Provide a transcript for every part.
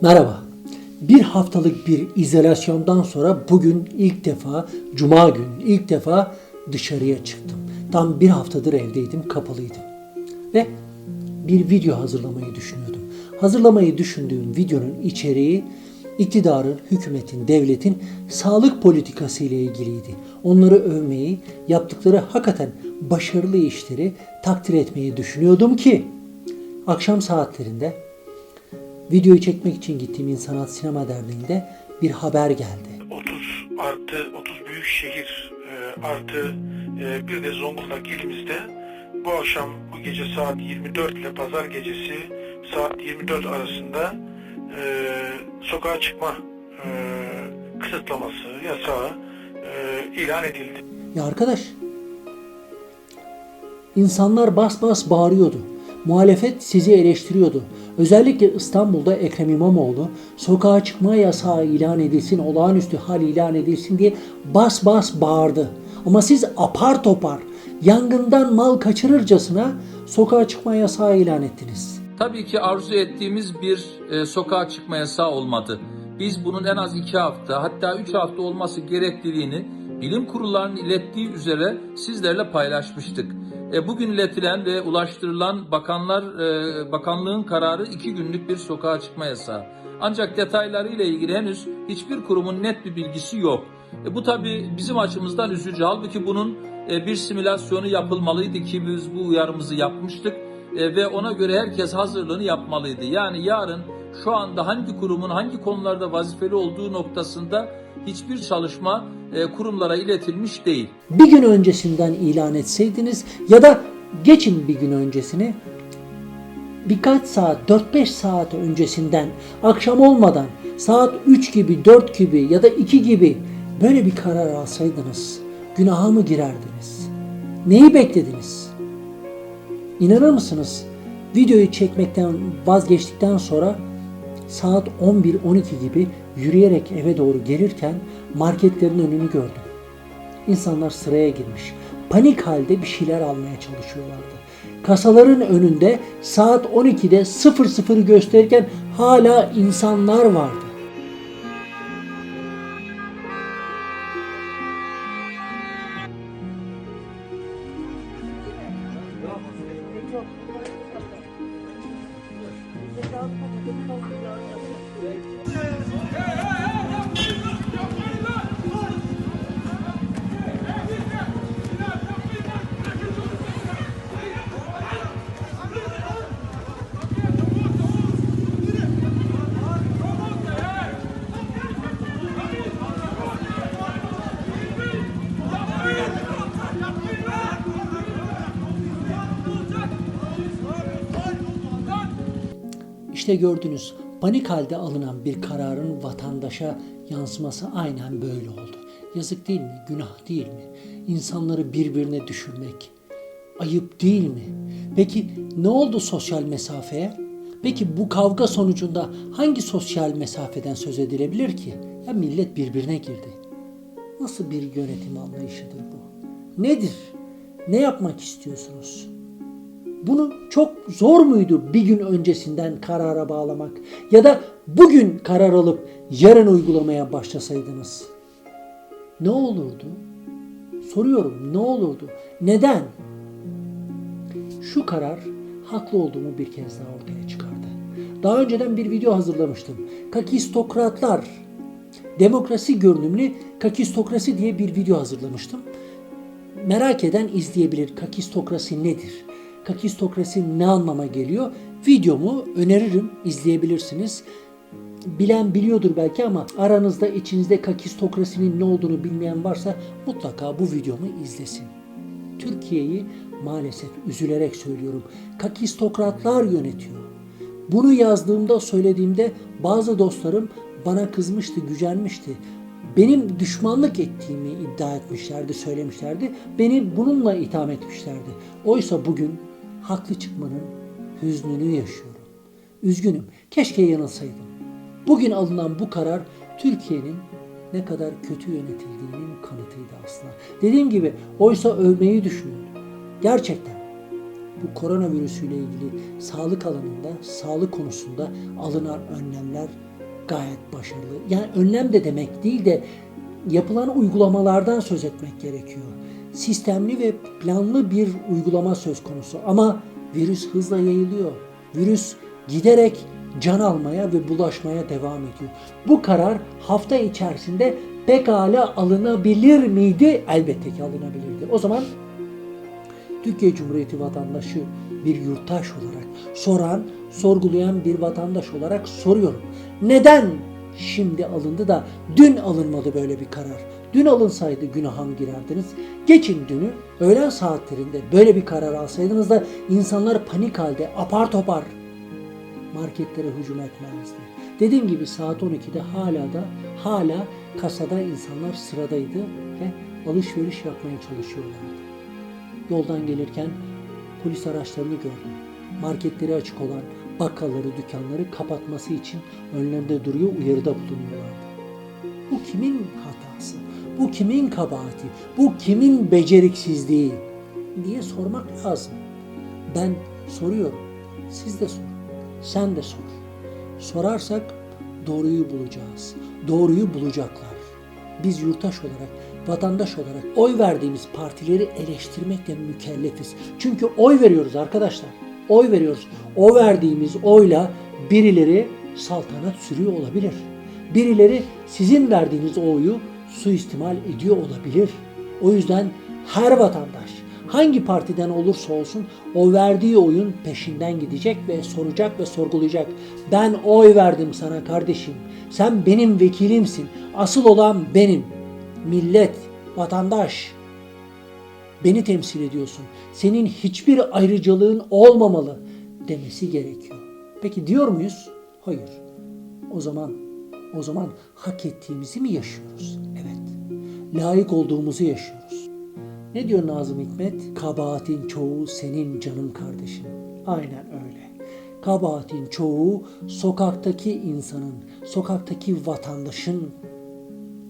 Merhaba. Bir haftalık bir izolasyondan sonra bugün ilk defa, cuma günü ilk defa dışarıya çıktım. Tam bir haftadır evdeydim, kapalıydım. Ve bir video hazırlamayı düşünüyordum. Hazırlamayı düşündüğüm videonun içeriği iktidarın, hükümetin, devletin sağlık politikası ile ilgiliydi. Onları övmeyi, yaptıkları hakikaten başarılı işleri takdir etmeyi düşünüyordum ki akşam saatlerinde videoyu çekmek için gittiğim İnsanat Sinema Derneği'nde bir haber geldi. 30 artı 30 büyük şehir e, artı e, bir de Zonguldak ilimizde bu akşam bu gece saat 24 ile pazar gecesi saat 24 arasında e, sokağa çıkma e, kısıtlaması yasağı e, ilan edildi. Ya arkadaş, insanlar bas bas bağırıyordu. Muhalefet sizi eleştiriyordu. Özellikle İstanbul'da Ekrem İmamoğlu sokağa çıkma yasağı ilan edilsin, olağanüstü hal ilan edilsin diye bas bas bağırdı. Ama siz apar topar, yangından mal kaçırırcasına sokağa çıkma yasağı ilan ettiniz. Tabii ki arzu ettiğimiz bir e, sokağa çıkma yasağı olmadı. Biz bunun en az iki hafta hatta üç hafta olması gerekliliğini bilim kurullarının ilettiği üzere sizlerle paylaşmıştık. E, bugün iletilen ve ulaştırılan bakanlar e, bakanlığın kararı iki günlük bir sokağa çıkma yasağı. Ancak detaylarıyla ilgili henüz hiçbir kurumun net bir bilgisi yok. E, bu tabii bizim açımızdan üzücü. Halbuki bunun e, bir simülasyonu yapılmalıydı ki biz bu uyarımızı yapmıştık e, ve ona göre herkes hazırlığını yapmalıydı. Yani yarın şu anda hangi kurumun hangi konularda vazifeli olduğu noktasında hiçbir çalışma e, kurumlara iletilmiş değil. Bir gün öncesinden ilan etseydiniz ya da geçin bir gün öncesini birkaç saat 4-5 saat öncesinden akşam olmadan saat 3 gibi 4 gibi ya da 2 gibi böyle bir karar alsaydınız günaha mı girerdiniz? Neyi beklediniz? İnanır mısınız? Videoyu çekmekten vazgeçtikten sonra saat 11-12 gibi yürüyerek eve doğru gelirken marketlerin önünü gördüm. İnsanlar sıraya girmiş. Panik halde bir şeyler almaya çalışıyorlardı. Kasaların önünde saat 12'de 00 gösterirken hala insanlar vardı. İşte gördünüz panik halde alınan bir kararın vatandaşa yansıması aynen böyle oldu. Yazık değil mi? Günah değil mi? İnsanları birbirine düşürmek ayıp değil mi? Peki ne oldu sosyal mesafeye? Peki bu kavga sonucunda hangi sosyal mesafeden söz edilebilir ki? Ya millet birbirine girdi. Nasıl bir yönetim anlayışıdır bu? Nedir? Ne yapmak istiyorsunuz? Bunu çok zor muydu bir gün öncesinden karara bağlamak? Ya da bugün karar alıp yarın uygulamaya başlasaydınız? Ne olurdu? Soruyorum ne olurdu? Neden? Şu karar haklı olduğumu bir kez daha ortaya çıkardı. Daha önceden bir video hazırlamıştım. Kakistokratlar, demokrasi görünümlü kakistokrasi diye bir video hazırlamıştım. Merak eden izleyebilir. Kakistokrasi nedir? Kakistokrasi ne anlama geliyor? Videomu öneririm, izleyebilirsiniz. Bilen biliyordur belki ama aranızda içinizde kakistokrasinin ne olduğunu bilmeyen varsa mutlaka bu videomu izlesin. Türkiye'yi maalesef üzülerek söylüyorum. Kakistokratlar yönetiyor. Bunu yazdığımda, söylediğimde bazı dostlarım bana kızmıştı, gücenmişti. Benim düşmanlık ettiğimi iddia etmişlerdi, söylemişlerdi. Beni bununla itham etmişlerdi. Oysa bugün haklı çıkmanın hüznünü yaşıyorum. Üzgünüm. Keşke yanılsaydım. Bugün alınan bu karar Türkiye'nin ne kadar kötü yönetildiğinin kanıtıydı aslında. Dediğim gibi oysa övmeyi düşünüyordum. Gerçekten. bu koronavirüsüyle ilgili sağlık alanında, sağlık konusunda alınan önlemler gayet başarılı. Yani önlem de demek değil de yapılan uygulamalardan söz etmek gerekiyor. Sistemli ve planlı bir uygulama söz konusu ama virüs hızla yayılıyor. Virüs giderek can almaya ve bulaşmaya devam ediyor. Bu karar hafta içerisinde pekala alınabilir miydi? Elbette ki alınabilirdi. O zaman Türkiye Cumhuriyeti vatandaşı bir yurttaş olarak soran, sorgulayan bir vatandaş olarak soruyorum. Neden şimdi alındı da dün alınmadı böyle bir karar? Dün alınsaydı günaha mı girerdiniz? Geçin dünü öğlen saatlerinde böyle bir karar alsaydınız da insanlar panik halde apar topar marketlere hücum etmezdi. Dediğim gibi saat 12'de hala da hala kasada insanlar sıradaydı ve alışveriş yapmaya çalışıyorlardı. Yoldan gelirken polis araçlarını gördüm. Marketleri açık olan bakkalları, dükkanları kapatması için önlerinde duruyor, uyarıda bulunuyorlardı. Bu kimin hatası? Bu kimin kabahati? Bu kimin beceriksizliği? diye sormak lazım. Ben soruyorum. Siz de sorun. Sen de sor. Sorarsak doğruyu bulacağız. Doğruyu bulacaklar. Biz yurttaş olarak, vatandaş olarak oy verdiğimiz partileri eleştirmekle mükellefiz. Çünkü oy veriyoruz arkadaşlar. Oy veriyoruz. O verdiğimiz oyla birileri saltanat sürüyor olabilir. Birileri sizin verdiğiniz oyu suistimal ediyor olabilir. O yüzden her vatandaş hangi partiden olursa olsun o verdiği oyun peşinden gidecek ve soracak ve sorgulayacak. Ben oy verdim sana kardeşim. Sen benim vekilimsin. Asıl olan benim. Millet, vatandaş. Beni temsil ediyorsun. Senin hiçbir ayrıcalığın olmamalı demesi gerekiyor. Peki diyor muyuz? Hayır. O zaman o zaman hak ettiğimizi mi yaşıyoruz? Evet. Layık olduğumuzu yaşıyoruz. Ne diyor Nazım Hikmet? Kabahatin çoğu senin canım kardeşim. Aynen öyle. Kabahatin çoğu sokaktaki insanın, sokaktaki vatandaşın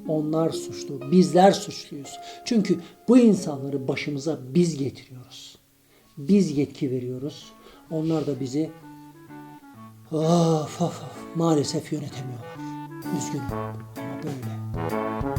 onlar suçlu, bizler suçluyuz. Çünkü bu insanları başımıza biz getiriyoruz. Biz yetki veriyoruz. Onlar da bizi of, of, of, maalesef yönetemiyorlar. Üzgünüm ama böyle.